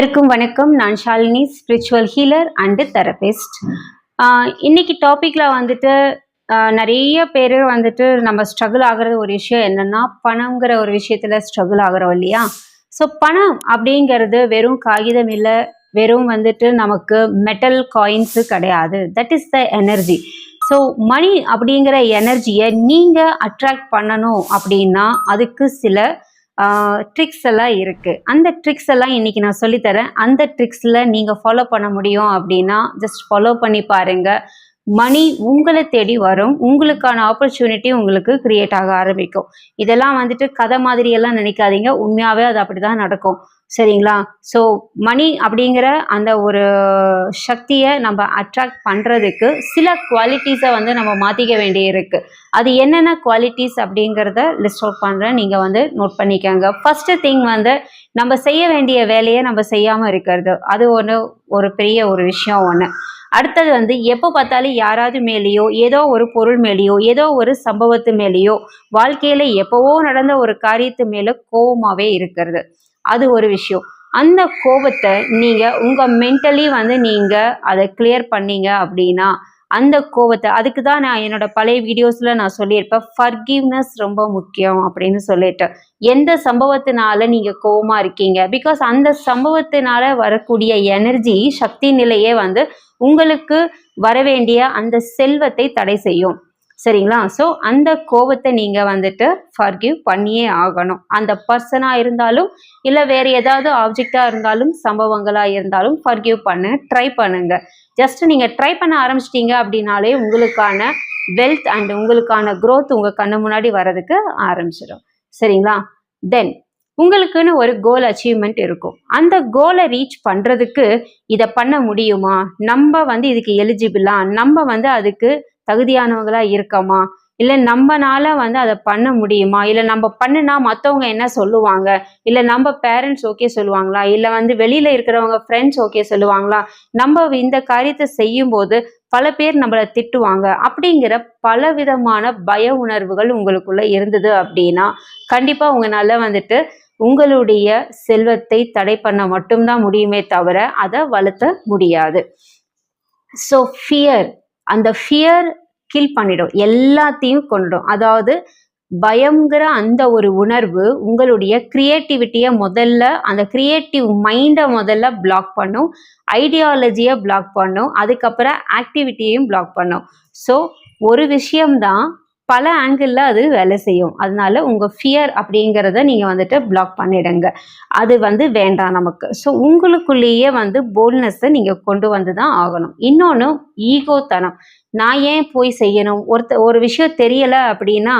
அனைவருக்கும் வணக்கம். நான் Shalini spiritual healer and therapist இன்னைக்கு டாப்பிக்கில் வந்துட்டு நிறைய பேர் வந்துட்டு நம்ம ஸ்ட்ரகிள் ஆகிறது ஒரு விஷயம் என்னென்னா பணங்கிற ஒரு விஷயத்தில் ஸ்ட்ரகிள் ஆகிறோம் இல்லையா? ஸோ பணம் அப்படிங்கிறது வெறும் காகிதம் இல்லை வெறும் வந்துட்டு நமக்கு மெட்டல் காயின்ஸு கிடையாது. That is the energy so money அப்படிங்கிற எனர்ஜியை நீங்கள் அட்ராக்ட் பண்ணணும் அப்படின்னா அதுக்கு சில ட்ரிக்ஸ் எல்லாம் இருக்கு. அந்த ட்ரிக்ஸ் எல்லாம் இன்னைக்கு நான் சொல்லித்தரேன். அந்த ட்ரிக்ஸில் நீங்கள் ஃபாலோ பண்ண முடியும் அப்படின்னா ஜஸ்ட் ஃபாலோ பண்ணி பாருங்க. மணி உங்களை தேடி வரும். உங்களுக்கான ஆப்பர்ச்சுனிட்டி உங்களுக்கு கிரியேட் ஆக ஆரம்பிக்கும். இதெல்லாம் வந்துட்டு கதை மாதிரி எல்லாம் நினைக்காதீங்க. உண்மையாகவே அது அப்படி தான் நடக்கும். சரிங்களா? ஸோ மணி அப்படிங்கிற அந்த ஒரு சக்தியை நம்ம அட்ராக்ட் பண்ணுறதுக்கு சில குவாலிட்டிஸை வந்து நம்ம மாற்றிக்க வேண்டியிருக்கு. அது என்னென்ன குவாலிட்டிஸ் அப்படிங்கிறத லிஸ்ட் அவுட் பண்ணுறேன் நீங்கள் வந்து நோட் பண்ணிக்கோங்க. ஃபஸ்ட்டு திங் வந்து நம்ம செய்ய வேண்டிய வேலையை நம்ம செய்யாமல் இருக்கிறது. அது ஒன்று ஒரு பெரிய ஒரு விஷயம் ஒன்று அடுத்தது வந்து எப்போ பார்த்தாலும் யாராவது மேலேயோ ஏதோ ஒரு பொருள் மேலேயோ ஏதோ ஒரு சம்பவத்து மேலேயோ வாழ்க்கையில் எப்போவோ நடந்த ஒரு காரியத்து மேலே கோபமாகவே இருக்கிறது. அது ஒரு விஷயம். அந்த கோபத்தை நீங்கள் உங்கள் மென்டலி வந்து நீங்கள் அதை கிளியர் பண்ணீங்க அப்படின்னா அந்த கோபத்தை அதுக்கு தான் நான் என்னோட பழைய வீடியோஸில் நான் சொல்லியிருப்பேன் ஃபர்கிவ்னஸ் ரொம்ப முக்கியம் அப்படின்னு சொல்லிட்டு. எந்த சம்பவத்தினால நீங்கள் கோபமாக இருக்கீங்க? பிகாஸ் அந்த சம்பவத்தினால வரக்கூடிய எனர்ஜி சக்தி நிலையே வந்து உங்களுக்கு வரவேண்டிய அந்த செல்வத்தை தடை செய்யும். சரிங்களா? ஸோ அந்த கோபத்தை நீங்கள் வந்துட்டு ஃபர்கிவ் பண்ணியே ஆகணும். அந்த பர்சனாக இருந்தாலும் இல்லை வேறு ஏதாவது ஆப்ஜெக்டாக இருந்தாலும் சம்பவங்களாக இருந்தாலும் ஃபர்கிவ் பண்ண ட்ரை பண்ணுங்க. ஜஸ்ட் நீங்கள் ட்ரை பண்ண ஆரம்பிச்சிட்டீங்க அப்படின்னாலே உங்களுக்கான வெல்த் அண்ட் உங்களுக்கான க்ரோத் உங்கள் கண்ணு முன்னாடி வர்றதுக்கு ஆரம்பிச்சிடும். சரிங்களா? தென் உங்களுக்குன்னு ஒரு கோல் அச்சீவ்மெண்ட் இருக்கும். அந்த கோலை ரீச் பண்ணுறதுக்கு இதை பண்ண முடியுமா? நம்ம வந்து இதுக்கு எலிஜிபிளா நம்ம வந்து அதுக்கு தகுதியானவங்களா இருக்கமா? இல்லை நம்மனால வந்து அதை பண்ண முடியுமா? இல்லை நம்ம பண்ணுனா மற்றவங்க என்ன சொல்லுவாங்க? இல்லை நம்ம பேரண்ட்ஸ் ஓகே சொல்லுவாங்களா? இல்லை வந்து வெளியில் இருக்கிறவங்க ஃப்ரெண்ட்ஸ் ஓகே சொல்லுவாங்களா? நம்ம இந்த காரியத்தை செய்யும்போது பல பேர் நம்மளை திட்டுவாங்க. அப்படிங்கிற பல விதமான பய உணர்வுகள் உங்களுக்குள்ள இருந்தது அப்படின்னா கண்டிப்பாக உங்களால வந்துட்டு உங்களுடைய செல்வத்தை தடை பண்ண மட்டும்தான் முடியுமே தவிர அதை வளர்த்த முடியாது. ஸோ ஃபியர் அந்த ஃபியர் கில் பண்ணிடும். எல்லாத்தையும் கொண்டுடும் அதாவது பயம்ங்கிற அந்த ஒரு உணர்வு உங்களுடைய கிரியேட்டிவிட்டியை முதல்ல அந்த கிரியேட்டிவ் மைண்டை முதல்ல பிளாக் பண்ணும். ஐடியாலஜியை பிளாக் பண்ணும். அதுக்கப்புறம் ஆக்டிவிட்டியையும் பிளாக் பண்ணும். ஸோ ஒரு விஷயம்தான் பல ஆங்கிளில் அது வேலை செய்யும். அதனால உங்கள் ஃபியர் அப்படிங்கிறத நீங்கள் வந்துட்டு பிளாக் பண்ணிடுங்க. அது வந்து வேண்டாம் நமக்கு. ஸோ உங்களுக்குள்ளேயே வந்து போல்னஸை நீங்கள் கொண்டு வந்து தான் ஆகணும். இன்னொன்று ஈகோத்தனம் நான் ஏன் போய் செய்யணும்? ஒருத்த ஒரு விஷயம் தெரியலை அப்படின்னா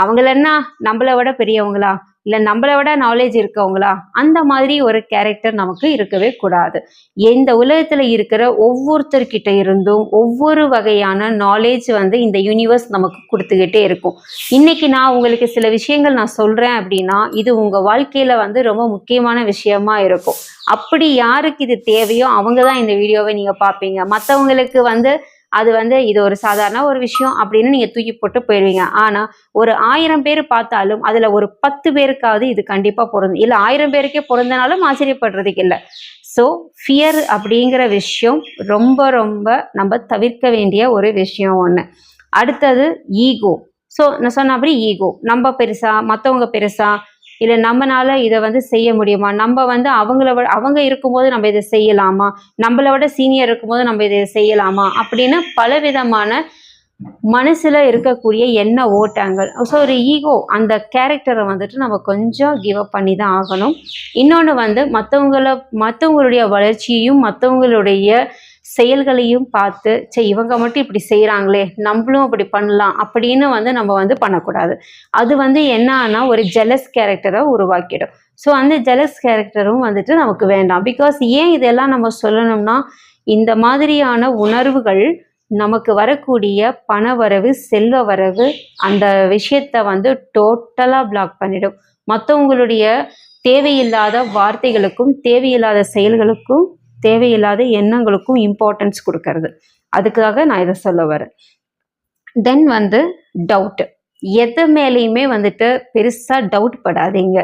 அவங்கள என்ன நம்மளை விட பெரியவங்களா? இல்லை நம்மளை விட நாலேஜ் இருக்கவங்களா? அந்த மாதிரி ஒரு கேரக்டர் நமக்கு இருக்கவே கூடாது. இந்த உலகத்தில் இருக்கிற ஒவ்வொருத்தர்கிட்ட இருந்தும் ஒவ்வொரு வகையான நாலேஜ் வந்து இந்த யூனிவர்ஸ் நமக்கு கொடுத்துக்கிட்டே இருக்கும். இன்னைக்கு நான் உங்களுக்கு சில விஷயங்கள் நான் சொல்கிறேன் அப்படின்னா இது உங்கள் வாழ்க்கையில் வந்து ரொம்ப முக்கியமான விஷயமா இருக்கும். அப்படி யாருக்கு இது தேவையோ அவங்க தான் இந்த வீடியோவை நீங்கள் பார்ப்பீங்க. மற்றவங்களுக்கு வந்து அது வந்து இது ஒரு சாதாரண ஒரு விஷயம் அப்படின்னு நீங்கள் தூக்கி போட்டு போயிடுவீங்க. ஆனால் ஒரு ஆயிரம் பேர் பார்த்தாலும் அதில் ஒரு பத்து பேருக்காவது இது கண்டிப்பாக பொருந்தும். இல்லை ஆயிரம் பேருக்கே பொருந்தினாலும் ஆச்சரியப்படுறதுக்கு இல்லை. ஸோ ஃபியர் அப்படிங்கிற விஷயம் ரொம்ப ரொம்ப நம்ம தவிர்க்க வேண்டிய ஒரு விஷயம் ஒன்று அடுத்தது ஈகோ ஸோ நான் சொன்ன அப்படி ஈகோ நம்ம பெருசா மற்றவங்க பெருசா இல்லை நம்மனால இதை வந்து செய்ய முடியுமா? நம்ம வந்து அவங்கள விட அவங்க இருக்கும்போது நம்ம இதை செய்யலாமா? நம்மளை விட சீனியர் இருக்கும்போது நம்ம இதை செய்யலாமா? அப்படின்னு பலவிதமான மனசுல இருக்கக்கூடிய எண்ண ஓட்டங்கள். ஸோ ஒரு ஈகோ அந்த கேரக்டரை வந்துட்டு நம்ம கொஞ்சம் கிவ் அப் பண்ணி தான் ஆகணும். இன்னொன்று வந்து மற்றவங்கள மற்றவங்களுடைய வளர்ச்சியையும் மற்றவங்களுடைய செயல்களையும் பார்த்து சே இவங்க மட்டும் இப்படி செய்கிறாங்களே நம்மளும் அப்படி பண்ணலாம் அப்படின்னு வந்து நம்ம வந்து பண்ணக்கூடாது. அது வந்து என்னன்னா ஒரு ஜெலஸ் கேரக்டரை உருவாக்கிடும். ஸோ அந்த ஜெலஸ் கேரக்டரும் வந்துட்டு நமக்கு வேண்டாம். பிகாஸ் ஏன் இதெல்லாம் நம்ம சொல்லணும்னா இந்த மாதிரியான உணர்வுகள் நமக்கு வரக்கூடிய பண வரவு செல்வ வரவு அந்த விஷயத்தை வந்து டோட்டலாக பிளாக் பண்ணிடும். மற்றவங்களுடைய தேவையில்லாத வார்த்தைகளுக்கும் தேவையில்லாத செயல்களுக்கும் தேவையில்லாத எண்ணங்களுக்கும் இம்பார்ட்டன்ஸ் கொடுக்கறது. அதுக்காக நான் இதை சொல்ல வரேன். தென் வந்து டவுட்டு எது மேலேயுமே வந்துட்டு பெருசாக டவுட் படாதீங்க.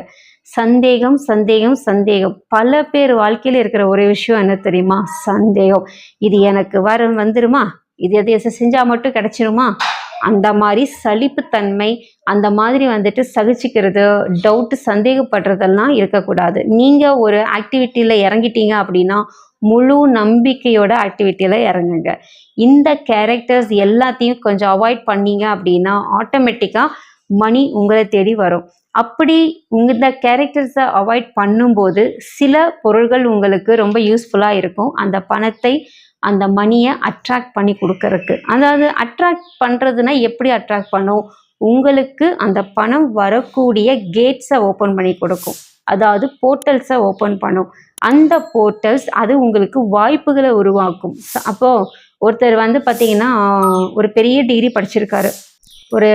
சந்தேகம் சந்தேகம் சந்தேகம். பல பேர் வாழ்க்கையில் இருக்கிற ஒரு விஷயம் என்ன தெரியுமா? சந்தேகம். இது எனக்கு வர வந்துருமா? இது எதை செஞ்சா மட்டும் கிடைச்சிருமா? அந்த மாதிரி சலிப்புத்தன்மை அந்த மாதிரி வந்துட்டு சகிச்சுக்கிறது டவுட்டு சந்தேகப்படுறதெல்லாம் இருக்கக்கூடாது. நீங்கள் ஒரு ஆக்டிவிட்டியில் இறங்கிட்டீங்க அப்படின்னா முழு நம்பிக்கையோட ஆக்டிவிட்டியில் இறங்குங்க. இந்த கேரக்டர்ஸ் எல்லாத்தையும் கொஞ்சம் அவாய்ட் பண்ணீங்க அப்படின்னா ஆட்டோமேட்டிக்காக மணி உங்களை தேடி வரும். அப்படி இந்த கேரக்டர்ஸை அவாய்ட் பண்ணும்போது சில பொருள்கள் உங்களுக்கு ரொம்ப யூஸ்ஃபுல்லாக இருக்கும். அந்த பணத்தை அந்த மணியை அட்ராக்ட் பண்ணி கொடுக்கறதுக்கு. அதாவது அட்ராக்ட் பண்ணுறதுனா எப்படி அட்ராக்ட் பண்ணும்? உங்களுக்கு அந்த பணம் வரக்கூடிய கேட்ஸை ஓப்பன் பண்ணி கொடுக்கும். அதாவது போர்ட்டல்ஸை ஓப்பன் பண்ணும். அந்த போர்ட்டல்ஸ் அது உங்களுக்கு வாய்ப்புகளை உருவாக்கும். அப்போது அப்போ ஒருத்தர் வந்து பார்த்தீங்கன்னா ஒரு பெரிய டிகிரி படிச்சிருக்காரு. ஒரு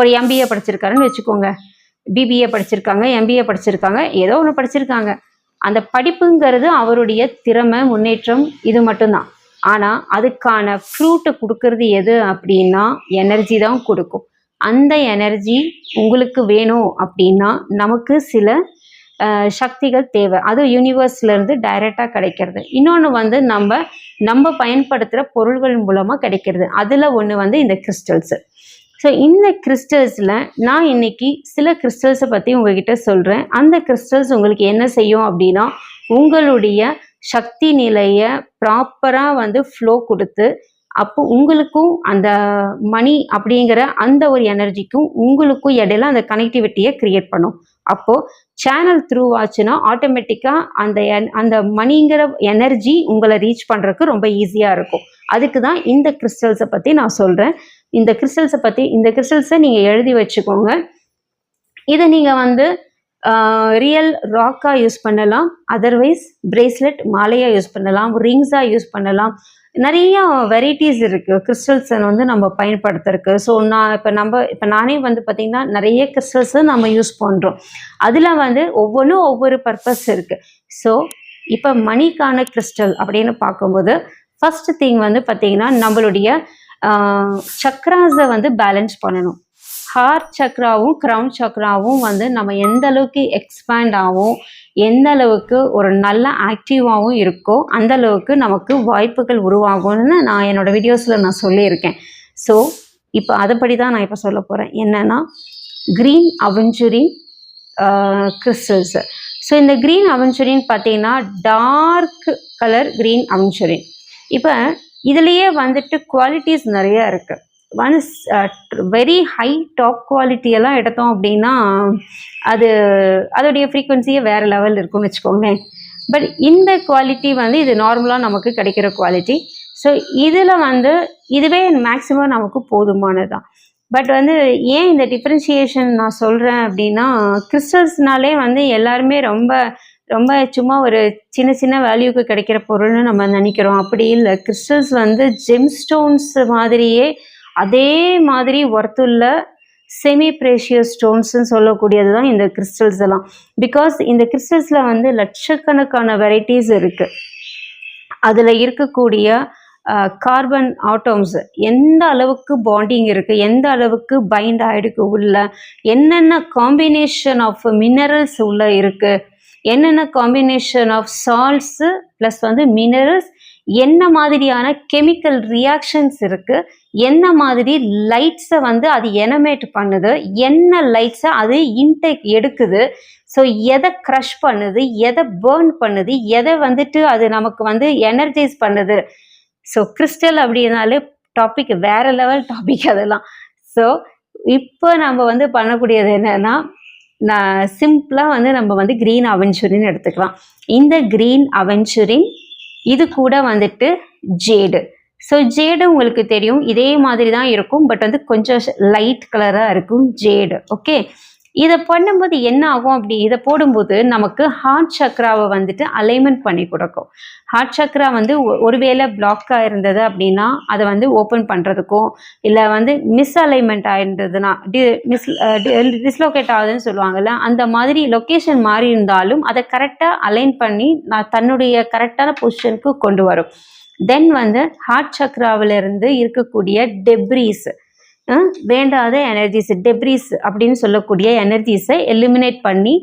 ஒரு எம்பிஏ படிச்சிருக்காருன்னு வச்சுக்கோங்க. பிபிஏ படிச்சிருக்காங்க எம்பிஏ படிச்சிருக்காங்க ஏதோ ஒன்று படிச்சிருக்காங்க. அந்த படிப்புங்கிறது அவருடைய திறமை முன்னேற்றம் இது மட்டும்தான். ஆனால் அதுக்கான ஃப்ரூட்டை கொடுக்கறது எது அப்படின்னா எனர்ஜி தான் கொடுக்கும். அந்த எனர்ஜி உங்களுக்கு வேணும் அப்படின்னா நமக்கு சில சக்திகள் தேவை. அது யூனிவர்ஸ்லேருந்து டைரெக்டாக கிடைக்கிறது. இன்னொன்று வந்து நம்ம நம்ம பயன்படுத்துகிற பொருள்கள் மூலமாக கிடைக்கிறது. அதில் ஒன்று வந்து இந்த கிறிஸ்டல்ஸு ஸோ இந்த கிறிஸ்டல்ஸில் நான் இன்னைக்கு சில கிறிஸ்டல்ஸை பற்றி உங்ககிட்ட சொல்கிறேன் அந்த கிறிஸ்டல்ஸ் உங்களுக்கு என்ன செய்யும் அப்படின்னா உங்களுடைய சக்தி நிலையை ப்ராப்பராக வந்து ஃப்ளோ கொடுத்து அப்போ உங்களுக்கும் அந்த மணி அப்படிங்கிற அந்த ஒரு எனர்ஜிக்கும் உங்களுக்கும் இடையில அந்த கனெக்டிவிட்டியை கிரியேட் பண்ணும். அப்போது சேனல் த்ரூ ஆச்சுன்னா ஆட்டோமேட்டிக்காக அந்த அந்த மணிங்கிற எனர்ஜி உங்களை ரீச் பண்ணுறதுக்கு ரொம்ப ஈஸியாக இருக்கும். அதுக்கு தான் இந்த கிறிஸ்டல்ஸை பற்றி நான் சொல்கிறேன் இந்த கிறிஸ்டல்ஸை பற்றி இந்த கிறிஸ்டல்ஸை நீங்கள் எழுதி வச்சுக்கோங்க. இதை நீங்கள் வந்து ரியல் ராக்காக யூஸ் பண்ணலாம். அதர்வைஸ் பிரேஸ்லெட் மாலையாக யூஸ் பண்ணலாம். ரிங்ஸாக யூஸ் பண்ணலாம். நிறைய வெரைட்டிஸ் இருக்குது கிறிஸ்டல்ஸை வந்து நம்ம பயன்படுத்துறதுக்கு. ஸோ நான் இப்போ நம்ம இப்போ நானே வந்து பார்த்திங்கன்னா நிறைய கிறிஸ்டல்ஸை நம்ம யூஸ் பண்ணுறோம் அதில் வந்து ஒவ்வொன்றும் ஒவ்வொரு பர்பஸ் இருக்குது ஸோ இப்போ மணிக்கான கிறிஸ்டல் அப்படின்னு பார்க்கும்போது ஃபர்ஸ்ட் திங் வந்து பார்த்திங்கன்னா நம்மளுடைய சக்ராஸை வந்து பேலன்ஸ் பண்ணணும். ஹார்ட் சக்ராவும் க்ரௌன் சக்ராவும் வந்து நம்ம எந்த அளவுக்கு எக்ஸ்பேண்ட் ஆகும் எந்த அளவுக்கு ஒரு நல்ல ஆக்டிவாகவும் இருக்கோ அந்த அளவுக்கு நமக்கு வாய்ப்புகள் உருவாகும்னு நான் என்னோட வீடியோஸில் நான் சொல்லியிருக்கேன். ஸோ இப்போ அதுபடி தான் நான் இப்போ சொல்ல போகிறேன் என்னென்னா க்ரீன் அவெஞ்சுரின் கிறிஸ்டல்ஸ் ஸோ இந்த க்ரீன் அவெஞ்சுரின்னு பார்த்தீங்கன்னா டார்க் கலர் க்ரீன் அவெஞ்சுரின் இப்போ இதுலேயே வந்துட்டு குவாலிட்டிஸ் நிறையா இருக்குது ஒன்ஸ் வெரி ஹை டாப் குவாலிட்டியெல்லாம் எடுத்தோம் அப்படின்னா அது அதோடைய ஃப்ரீக்குவென்சியே வேறு லெவல் இருக்கும்னு வச்சுக்கோங்களேன். பட் இந்த குவாலிட்டி வந்து இது நார்மலாக நமக்கு கிடைக்கிற குவாலிட்டி ஸோ இதில் வந்து இதுவே மேக்ஸிமம் நமக்கு போதுமானதுதான். பட் வந்து ஏன் இந்த டிஃப்ரென்ஷியேஷன் நான் சொல்கிறேன் அப்படின்னா கிறிஸ்டல்ஸ்னாலே வந்து எல்லாருமே ரொம்ப ரொம்ப சும்மா ஒரு சின்ன சின்ன வேல்யூக்கு கிடைக்கிற பொருள்னு நம்ம நினைக்கிறோம். அப்படி இல்லை. கிறிஸ்டல்ஸ் வந்து ஜெம் ஸ்டோன்ஸ் மாதிரியே அதே மாதிரி ஒர்த்துள்ள செமி ப்ரேஷியஸ் ஸ்டோன்ஸ்னு சொல்லக்கூடியது தான் இந்த கிறிஸ்டல்ஸ் எல்லாம். பிகாஸ் இந்த கிறிஸ்டல்ஸில் வந்து லட்சக்கணக்கான வெரைட்டிஸ் இருக்குது அதில் இருக்கக்கூடிய கார்பன் ஆட்டோம்ஸ் எந்த அளவுக்கு பாண்டிங் இருக்குது எந்த அளவுக்கு பைண்ட் ஆகிடுக்கு உள்ள என்னென்ன காம்பினேஷன் ஆஃப் மினரல்ஸ் உள்ள இருக்குது என்னென்ன காம்பினேஷன் ஆஃப் சால்ட்ஸு ப்ளஸ் வந்து மினரல்ஸ் என்ன மாதிரியான கெமிக்கல் ரியாக்ஷன்ஸ் இருக்குது என்ன மாதிரி லைட்ஸை வந்து அது எனமேட் பண்ணுது என்ன லைட்ஸை அது இன்டேக் எடுக்குது ஸோ எதை க்ரஷ் பண்ணுது எதை பேர்ன் பண்ணுது எதை வந்துட்டு அது நமக்கு வந்து எனர்ஜைஸ் பண்ணுது. ஸோ கிறிஸ்டல் அப்படின்னாலே டாபிக் வேற லெவல் டாபிக் அதெல்லாம். ஸோ இப்போ நம்ம வந்து பண்ணக்கூடியது என்னன்னா நான் சிம்பிளாக வந்து நம்ம வந்து க்ரீன் அவென்ச்சுரின் எடுத்துக்கலாம். இந்த க்ரீன் அவென்ச்சுரின் இது கூட வந்துட்டு ஜேடு ஸோ ஜேடு உங்களுக்கு தெரியும். இதே மாதிரி தான் இருக்கும். பட் வந்து கொஞ்சம் லைட் கலராக இருக்கும் ஜேடு ஓகே இதை பண்ணும்போது என்ன ஆகும் அப்படி? இதை போடும்போது நமக்கு ஹார்ட் சக்ராவை வந்துட்டு அலைன்மெண்ட் பண்ணி கொடுக்கும். ஹார்ட் சக்ரா வந்து ஒருவேளை பிளாக்காக இருந்தது அப்படின்னா அதை வந்து ஓப்பன் பண்ணுறதுக்கும் இல்லை வந்து மிஸ் அலைன்மெண்ட் ஆகிருந்ததுன்னா டி மிஸ் டிஸ்லோகேட் ஆகுதுன்னு சொல்லுவாங்கல்ல அந்த மாதிரி லொக்கேஷன் மாறி இருந்தாலும் அதை கரெக்டாக அலைன் பண்ணி நான் தன்னுடைய கரெக்டான பொசிஷனுக்கு கொண்டு வரும். தென் வந்து ஹார்ட் சக்ராவிலிருந்து இருக்கக்கூடிய டெப்ரீஸ் வேண்டாத எனர்ஜிஸ் டெப்ரிஸ் அப்படின்னு சொல்லக்கூடிய எனர்ஜிஸை எலிமினேட் பண்ணி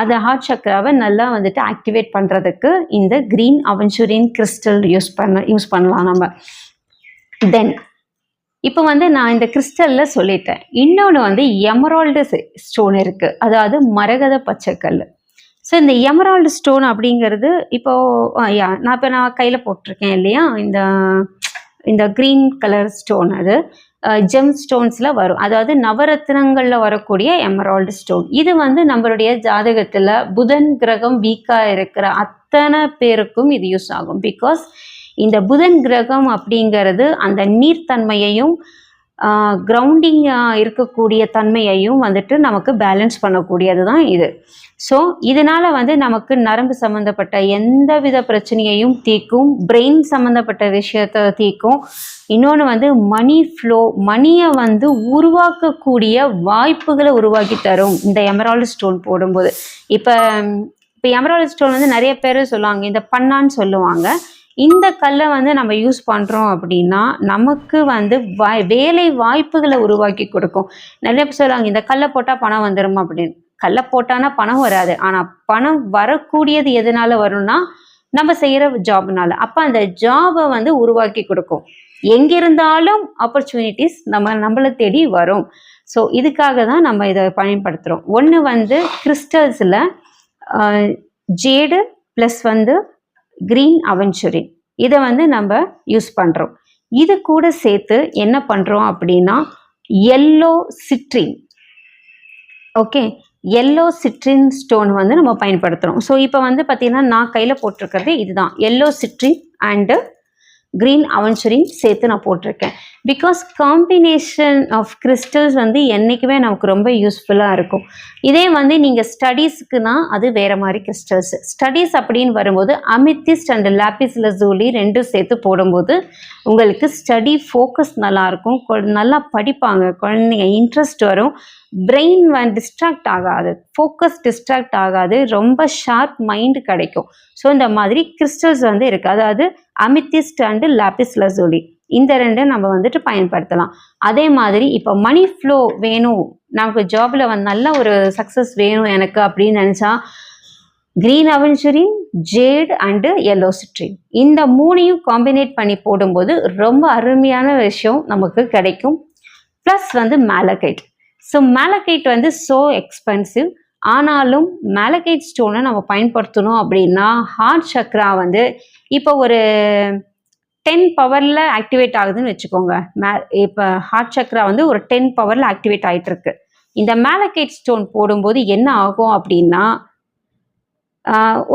அதை ஹார்ட் சக்கராவை நல்லா வந்துட்டு ஆக்டிவேட் பண்ணுறதுக்கு இந்த க்ரீன் அவென்ச்சுரின் கிறிஸ்டல் யூஸ் பண்ண யூஸ் பண்ணலாம் நம்ம. தென் இப்போ வந்து நான் இந்த கிறிஸ்டலில் சொல்லிட்டேன். இன்னொன்று வந்து எமரால்டு ஸ்டோன் இருக்குது அதாவது மரகத பச்சைக்கல். ஸோ இந்த எமரால்டு ஸ்டோன் அப்படிங்கிறது இப்போ யா நான் இப்போ நான் கையில் போட்டிருக்கேன் இல்லையா? இந்த இந்த க்ரீன் கலர் ஸ்டோன் அது. ஜெம் ஸ்டோன்ஸில் வரும். அதாவது நவரத்னங்களில் வரக்கூடிய எமரால்டு ஸ்டோன் இது வந்து நம்மளுடைய ஜாதகத்தில் புதன் கிரகம் வீக்காக இருக்கிற அத்தனை பேருக்கும் இது யூஸ் ஆகும். பிகாஸ் இந்த புதன் கிரகம் அப்படிங்கிறது அந்த நீர்த்தன்மையையும் கிரவுண்டிங்காக இருக்கக்கூடிய தன்மையையும் வந்துட்டு நமக்கு பேலன்ஸ் பண்ணக்கூடியது தான் இது. ஸோ இதனால் வந்து நமக்கு நரம்பு சம்மந்தப்பட்ட எந்த வித பிரச்சனையையும் தீர்க்கும் பிரெயின் சம்மந்தப்பட்ட விஷயத்தை தீர்க்கும். இன்னொன்று வந்து மணி ஃப்ளோ மணியை வந்து உருவாக்கக்கூடிய வாய்ப்புகளை உருவாக்கி தரும். இந்த எமரால்டு ஸ்டோன் போடும்போது. இப்போ இப்போ எமரால்டு ஸ்டோன் வந்து நிறைய பேர் சொல்லுவாங்க இந்த பண்ணான்னு சொல்லுவாங்க. இந்த கல்லை வந்து நம்ம யூஸ் பண்ணுறோம் அப்படின்னா நமக்கு வந்து வாய் வேலை வாய்ப்புகளை உருவாக்கி கொடுக்கும். நிறைய பேர் சொல்லுவாங்க இந்த கல்லை போட்டால் பணம் வந்துடும் அப்படின்னு. கல்லை போட்டானா பணம் வராது. ஆனால் பணம் வரக்கூடியது எதனால வரும்னா நம்ம செய்கிற ஜாப்னால. அப்போ அந்த ஜாபை வந்து உருவாக்கி கொடுக்கும். எங்கிருந்தாலும் ஆப்பர்ச்சுனிட்டிஸ் நம்ம நம்மளை தேடி வரும். ஸோ இதுக்காக தான் நம்ம இதை பயன்படுத்துகிறோம் ஒன்று வந்து கிறிஸ்டல்ஸில் ஜேடு ப்ளஸ் வந்து க்ரீன் அவென்ச்சுரின் இதை வந்து நம்ம யூஸ் பண்ணுறோம் இது கூட சேர்த்து என்ன பண்ணுறோம் அப்படின்னா yellow citrine okay yellow citrine stone வந்து நம்ம பயன்படுத்துகிறோம் ஸோ இப்போ வந்து பார்த்திங்கன்னா நான் கையில் போட்டிருக்கிறது இதுதான். Yellow citrine and green aventurine சேர்த்து நான் போட்டிருக்கேன். பிகாஸ் காம்பினேஷன் ஆஃப் கிறிஸ்டல்ஸ் வந்து என்றைக்குமே நமக்கு ரொம்ப யூஸ்ஃபுல்லாக இருக்கும். இதே வந்து நீங்கள் ஸ்டடீஸ்க்குனா அது வேறு மாதிரி கிறிஸ்டல்ஸ் ஸ்டடீஸ் அப்படின்னு வரும்போது அமித்திஸ்ட் அண்ட் லாப்பிஸ் லசூலி ரெண்டும் சேர்த்து போடும்போது உங்களுக்கு ஸ்டடி ஃபோக்கஸ் நல்லாயிருக்கும். நல்லா படிப்பாங்க. குழந்தைங்க இன்ட்ரெஸ்ட் வரும். பிரெயின் வந்து டிஸ்ட்ராக்ட் ஆகாது. ஃபோக்கஸ் டிஸ்ட்ராக்ட் ஆகாது. ரொம்ப ஷார்ப் மைண்டு கிடைக்கும். ஸோ இந்த மாதிரி கிறிஸ்டல்ஸ் வந்து இருக்குது அதாவது அமித்திஸ்ட் அண்டு லாப்பிஸ் லசூலி இந்த ரெண்டு நம்ம வந்துட்டு பயன்படுத்தலாம். அதே மாதிரி இப்போ மணி ஃப்ளோ வேணும். நமக்கு ஜாபில் வந்து நல்ல ஒரு சக்ஸஸ் வேணும் எனக்கு அப்படின்னு நினச்சா green aventurine jade and yellow citrine இந்த மூணையும் காம்பினேட் பண்ணி போடும்போது ரொம்ப அருமையான விஷயம் நமக்கு கிடைக்கும். ப்ளஸ் வந்து மேலகைட் ஸோ மேலகைட் வந்து ஸோ எக்ஸ்பென்சிவ் ஆனாலும் மேலகைட் ஸ்டோனை நம்ம பயன்படுத்தணும் அப்படின்னா ஹார்ட் சக்ரா வந்து இப்போ ஒரு டென் பவரில் ஆக்டிவேட் ஆகுதுன்னு வச்சுக்கோங்க. மே இப்போ ஹார்ட் சக்ரா வந்து ஒரு டென் பவரில் ஆக்டிவேட் ஆகிட்டு இருக்கு இந்த மேலக்கைட் ஸ்டோன் போடும்போது என்ன ஆகும் அப்படின்னா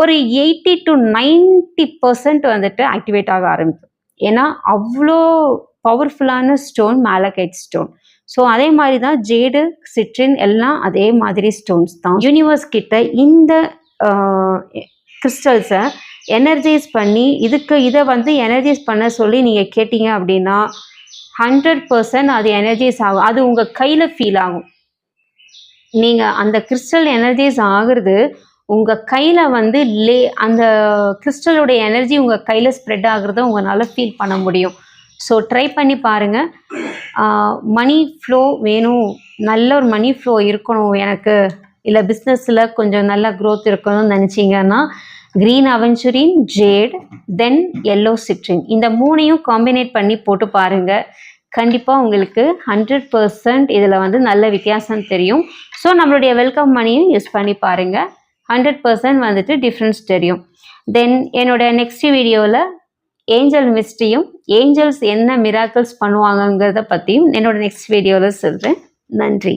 ஒரு எயிட்டி டு நைன்டி பர்சன்ட் வந்துட்டு ஆக்டிவேட் ஆக ஆரம்பிக்கும். ஏன்னா அவ்வளோ பவர்ஃபுல்லான ஸ்டோன் மேலகைட் ஸ்டோன் ஸோ அதே மாதிரி தான் ஜேடு சிட்ரின் எல்லாம் அதே மாதிரி ஸ்டோன்ஸ் தான். யூனிவர்ஸ் கிட்ட இந்த கிறிஸ்டல்ஸை எனர்ஜைஸ் பண்ணி இதுக்கு இதை வந்து எனர்ஜைஸ் பண்ண சொல்லி நீங்கள் கேட்டீங்க அப்படின்னா ஹண்ட்ரட் பர்சன்ட் அது எனர்ஜைஸ் ஆகும். அது உங்கள் கையில் ஃபீல் ஆகும். நீங்கள் அந்த கிறிஸ்டல் எனர்ஜைஸ் ஆகுறது உங்கள் கையில் வந்து லே அந்த கிறிஸ்டலோட எனர்ஜி உங்கள் கையில் ஸ்ப்ரெட் ஆகுறத உங்களால் ஃபீல் பண்ண முடியும். ஸோ ட்ரை பண்ணி பாருங்கள் மணி ஃப்ளோ வேணும். நல்ல ஒரு மணி ஃப்ளோ இருக்கணும் எனக்கு. இல்லை பிஸ்னஸில் கொஞ்சம் நல்ல க்ரோத் இருக்கணும்னு நினச்சிங்கன்னா green aventurine jade then yellow citrine இந்த மூணையும் காம்பினேட் பண்ணி போட்டு பாருங்கள் கண்டிப்பாக உங்களுக்கு ஹண்ட்ரட் பர்சன்ட் இதில் வந்து நல்ல வித்தியாசம் தெரியும். ஸோ நம்மளுடைய வெல்கம் மணியும் யூஸ் பண்ணி பாருங்கள் ஹண்ட்ரட் பர்சன்ட் வந்துட்டு டிஃப்ரென்ஸ் தெரியும். தென் என்னோட நெக்ஸ்ட் வீடியோவில் ஏஞ்சல் மிஸ்டியும் ஏஞ்சல்ஸ் என்ன மிராக்கிள்ஸ் பண்ணுவாங்கங்கிறத பற்றியும் என்னோட நெக்ஸ்ட் வீடியோவில் சொல்கிறேன் நன்றி.